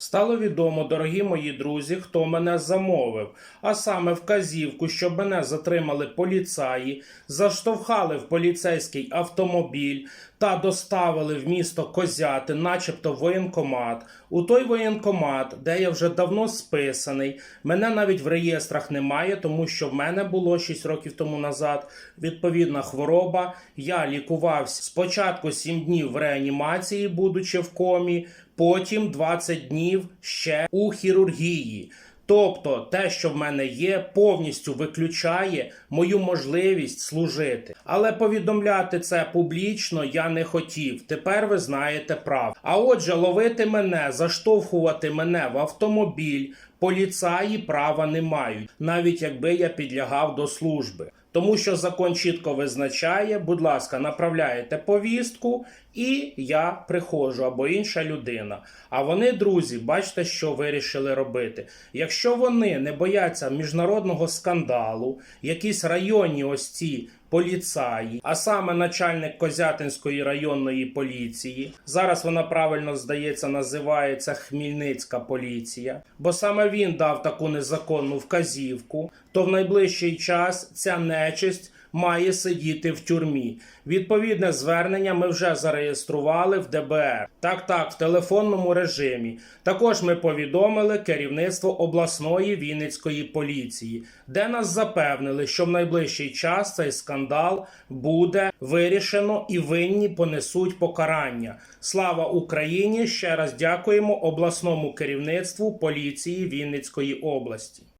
Стало відомо, дорогі мої друзі, хто мене замовив, а саме вказівку, щоб мене затримали поліцаї, заштовхали в поліцейський автомобіль та доставили в місто Козяти, начебто воєнкомат. У той воєнкомат, де я вже давно списаний, мене навіть в реєстрах немає, тому що в мене було 6 років тому назад відповідна хвороба. Я лікувався спочатку 7 днів в реанімації, будучи в комі, потім 20 днів ще у хірургії. Тобто те, що в мене є, повністю виключає мою можливість служити. Але повідомляти це публічно я не хотів. Тепер ви знаєте прав. А отже, ловити мене, заштовхувати мене в автомобіль, поліцаї права не мають, навіть якби я підлягав до служби. Тому що закон чітко визначає, будь ласка, направляєте повістку, і я приходжу або інша людина. А вони, друзі, бачите, що вирішили робити. Якщо вони не бояться міжнародного скандалу, якісь районні ось ці поліцаї, а саме начальник Козятинської районної поліції. Зараз вона правильно здається, називається Хмільницька поліція, бо саме він дав таку незаконну вказівку, то в найближчий час ця нечисть. Має сидіти в тюрмі. Відповідне звернення ми вже зареєстрували в ДБР. Так, так, в телефонному режимі. Також ми повідомили керівництво обласної Вінницької поліції, де нас запевнили, що в найближчий час цей скандал буде вирішено і винні понесуть покарання. Слава Україні! Ще раз дякуємо обласному керівництву поліції Вінницької області.